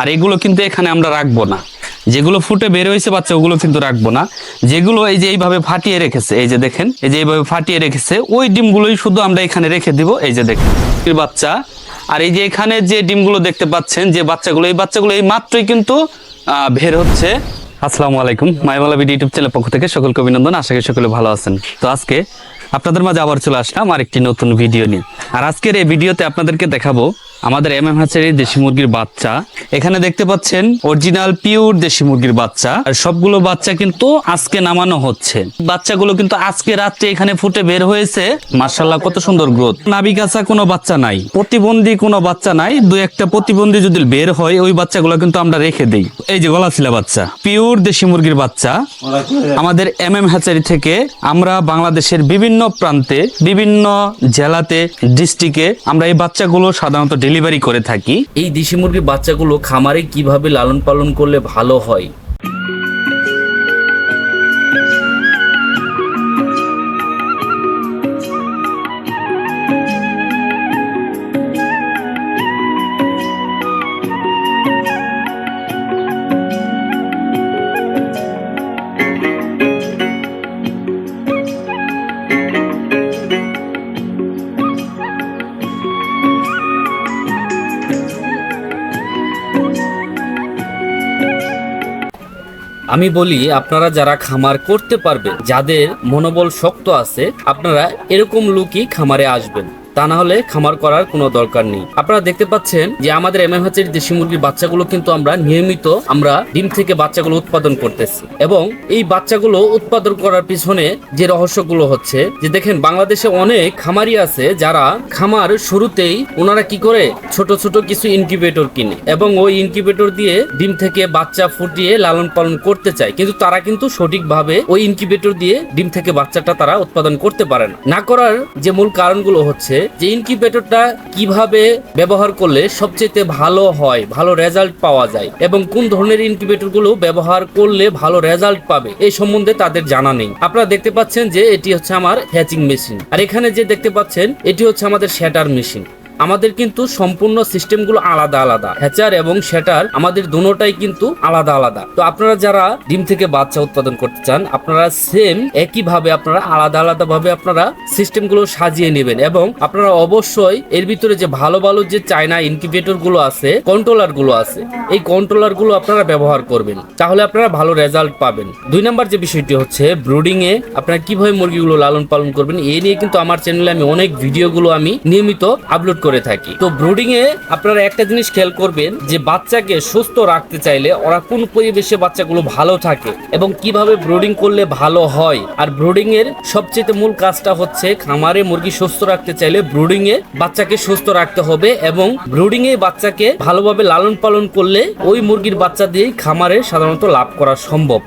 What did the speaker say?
আর এগুলো কিন্তু এখানে আমরা রাখব না। যেগুলো ফুটে বের হয়েছে বাচ্চা, ওগুলো কিন্তু রাখব না। যেগুলো এই যে এইভাবে ফাটিয়ে রেখেছে, এই যে দেখেন, এই যে এইভাবে ফাটিয়ে রেখেছে, ওই ডিমগুলোই শুধু আমরা এখানে রেখে দিব, এই যে দেখেন বাচ্চা। আর এই যে এখানে যে ডিমগুলো দেখতে পাচ্ছেন, যে বাচ্চাগুলো, এই বাচ্চাগুলো এই মাত্রই কিন্তু বের হচ্ছে। আসসালামু আলাইকুম মাইমালা বিডি ইউটিউব চ্যানেল পক্ষ থেকে সকলকে অভিনন্দন, আশা করি সকলে ভালো আছেন। তো আজকে আপনাদের মাঝে আবার চলে আসলাম আর একটি নতুন ভিডিও নিয়ে। আর আজকের এই ভিডিওতে আপনাদেরকে দেখাবো আমাদের এম এম হাচারির দেশি মুরগির বাচ্চা। এখানে দেখতে পাচ্ছেন অরিজিনাল পিওর দেশি মুরগির বাচ্চা। আর সবগুলো বাচ্চা কিন্তু আজকে নামানো হচ্ছে। বাচ্চাগুলো কিন্তু আজকে রাত্রে এখানে ফুটে বের হয়েছে। মার্শাল্লাহ কত সুন্দর গ্রোথ নাবিকাছা কোনো বাচ্চা নাই। প্রতিবন্ধী কোনো বাচ্চা নাই। দু একটা প্রতিবন্ধী যদি বের হয়, ওই বাচ্চাগুলো কিন্তু আমরা রেখে দিই। এই যে গলাছিলা বাচ্চা পিওর দেশি মুরগির বাচ্চা। আমাদের এম এম হ্যাচারি থেকে আমরা বাংলাদেশের বিভিন্ন প্রান্তে, বিভিন্ন জেলাতে ডিস্ট্রিক্টে আমরা এই বাচ্চাগুলো সাধারণত ডেলিভারি করে থাকি। এই দেশি মুরগির বাচ্চাগুলো খামারে কীভাবে লালন পালন করলে ভালো হয়? আমি বলি, আপনারা যারা খামার করতে পারবে যাদের মনোবল শক্ত আছে, আপনারা এরকম লোকই খামারে আসবেন। তা না হলে খামার করার কোনো দরকার নেই। আপনারা দেখতে পাচ্ছেন যে আমাদের এমএম হাচের দেশি মুরগির বাচ্চাগুলো কিন্তু আমরা নিয়মিত আমরা ডিম থেকে বাচ্চাগুলো উৎপাদন করতেছি। এবং এই বাচ্চাগুলো উৎপাদন করার পিছনে যে রহস্যগুলো হচ্ছে, যে দেখেন বাংলাদেশে অনেক খামারি আছে যারা খামার শুরুতেই ওনারা কি করে ছোট ছোট কিছু ইনকিউবেটর কিনে এবং ওই ইনকিউবেটর দিয়ে ডিম থেকে বাচ্চা ফুটিয়ে লালন পালন করতে চায়। কিন্তু তারা কিন্তু সঠিকভাবে ওই ইনকিউবেটর দিয়ে ডিম থেকে বাচ্চাটা তারা উৎপাদন করতে পারে না। না করার যে মূল কারণগুলো হচ্ছে যে ইনকিউবেটরটা কীভাবে ব্যবহার করলে সবচেয়ে ভালো হয়, ভালো রেজাল্ট পাওয়া যায় এবং কোন ধরনের ইনকিউবেটরগুলো ব্যবহার করলে ভালো রেজাল্ট পাবে, এই সম্বন্ধে তাদের জানা নেই। আপনারা দেখতে পাচ্ছেন যে এটি হচ্ছে আমার হ্যাচিং মেশিন আর এখানে যে দেখতে পাচ্ছেন, এটি হচ্ছে আমাদের শ্যাটার মেশিন আমাদের কিন্তু সম্পূর্ণ সিস্টেমগুলো আলাদা আলাদা। হ্যাচার এবং সেটার আমাদের দুটোটাই কিন্তু আলাদা আলাদা। তো আপনারা যারা ডিম থেকে বাচ্চা উৎপাদন করতে চান, আপনারা সেম একইভাবে আপনারা আলাদা আলাদা ভাবে আপনারা সিস্টেমগুলো সাজিয়ে নেবেন এবং আপনারা অবশ্যই এর ভিতরে যে ভালো ভালো যে চায়না ইনকিউবেটরগুলো আছে কন্ট্রোলারগুলো আছে, এই কন্ট্রোলারগুলো আপনারা ব্যবহার করবেন। তাহলে আপনারা ভালো রেজাল্ট পাবেন। দুই নাম্বার যে বিষয়টি হচ্ছে ব্রুডিং এ আপনারা কীভাবে মুরগিগুলো লালন পালন করবেন এই নিয়ে কিন্তু আমার চ্যানেলে আমি অনেক ভিডিওগুলো আমি নিয়মিত আপলোড করে থাকি। তো ব্রুডিং এ আপনারা একটা জিনিস খেয়াল করবেন যে বাচ্চাকে সুস্থ রাখতে চাইলে ওরা কোন পরিবেশে বাচ্চাগুলো ভালো থাকে এবং কীভাবে ব্রুডিং করলে ভালো হয়। আর ব্রুডিং এর সবচেয়ে মূল কাজটা হচ্ছে খামারে মুরগি সুস্থ রাখতে চাইলে ব্রুডিং এ বাচ্চাকে সুস্থ রাখতে হবে এবং ব্রুডিং এ বাচ্চাকে ভালোভাবে লালন পালন করলে ওই মুরগির বাচ্চা দিয়েই খামারে সাধারণত লাভ করা সম্ভব।